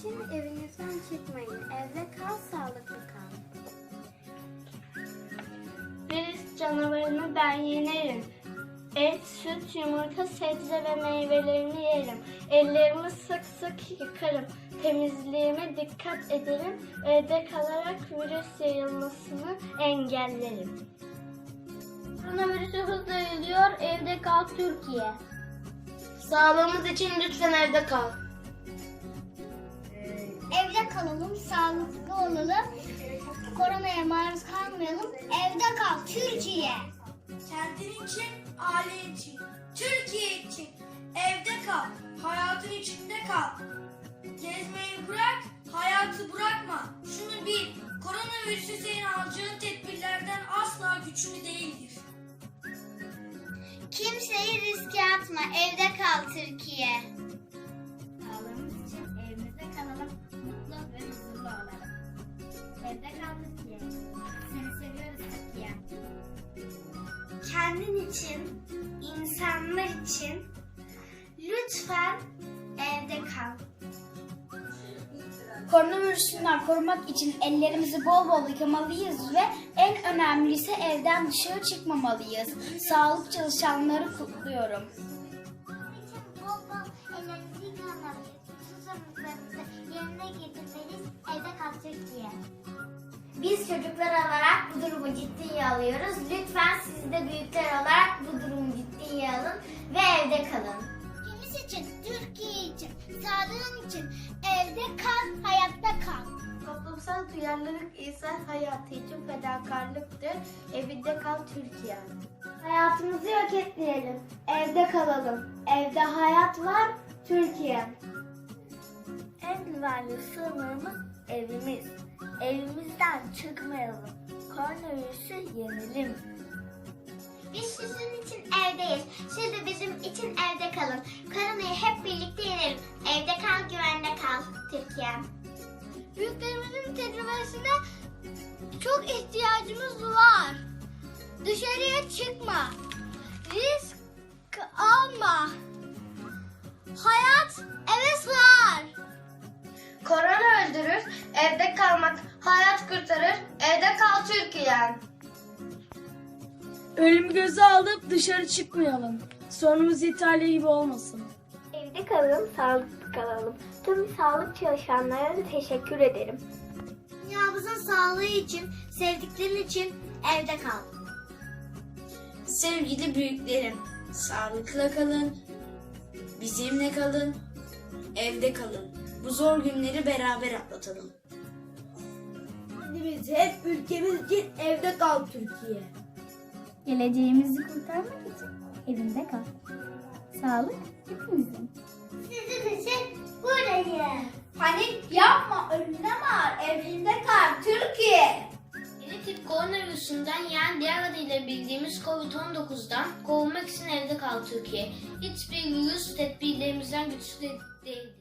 için evinizden çıkmayın. Evde kal, sağlıklı kal. Virüs canavarını ben yenerim. Et, süt, yumurta, sebze ve meyvelerini yerim. Ellerimi sık sık yıkarım. Temizliğime dikkat ederim. Evde kalarak virüs yayılmasını engellerim. Koronavirüsü hızla yayılıyor. Evde kal Türkiye. Sağlığımız için lütfen evde kal. Kalalım, sağlıklı olalım. Koronaya maruz kalmayalım. Evde kal Türkiye. Kendin için, aile için, Türkiye için. Evde kal, hayatın içinde kal. Gezmeyi bırak, hayatı bırakma. Şunu bil, koronavirüsü senin alacağın tedbirlerden asla güçlü değildir. Kimseyi riske atma. Evde kal Türkiye. İçin, insanlar için lütfen evde kal. Koronavirüsünden korumak için ellerimizi bol bol yıkamalıyız ve en önemlisi evden dışarı çıkmamalıyız. Sağlık çalışanları kutluyorum. Bunun için bol bol ellerimizi yıkamalıyız. Susamızlarımızı yerine getirmeliyiz. Evde kal Türkiye. Biz çocuklar olarak bu durumu ciddiye alıyoruz. Lütfen siz de büyükler evde kalın. Kimisi için, Türkiye için, sağlığın için evde kal, hayatta kal. Toplumsal duyarlılık ise hayatı için fedakarlıktır. Evinde kal Türkiye. Hayatımızı yok etmeyelim. Evde kalalım. Evde hayat var Türkiye. En güvenli sığınığımız evimiz. Evimizden çıkmayalım. Koronavirüsü yenelim. Biz sizin için evdeyiz. Siz de bizim için evde kalın. Koronayı hep birlikte yenelim. Evde kal, güvende kal Türkiye. Büyüklerimizin tecrübesine çok ihtiyacımız var. Dışarıya çıkma. Risk alma. Hayat eve sığar. Korona öldürür, evde kalmak hayat kurtarır, evde kal Türkiye. Ölümü göze alıp dışarı çıkmayalım. Sonumuz İtalya gibi olmasın. Evde kalalım, sağlıklı kalalım. Tüm sağlık çalışanlarına da teşekkür ederim. Dünyamızın sağlığı için, sevdiklerin için evde kal. Sevgili büyüklerim, sağlıkla kalın, bizimle kalın, evde kalın. Bu zor günleri beraber atlatalım. Kendimiz hep ülkemiz için evde kal Türkiye. Geleceğimizi kurtarmak için evinde kal. Sağlık hepimizin. Sizin için buradayım. Panik yapma, önüne var, evinde kal Türkiye. Yeni tip koronavirüsünden yani diğer adıyla bildiğimiz Covid-19'dan kovulmak için evde kal Türkiye. Hiçbir virüs tedbirlerimizden güçlü de- değildir.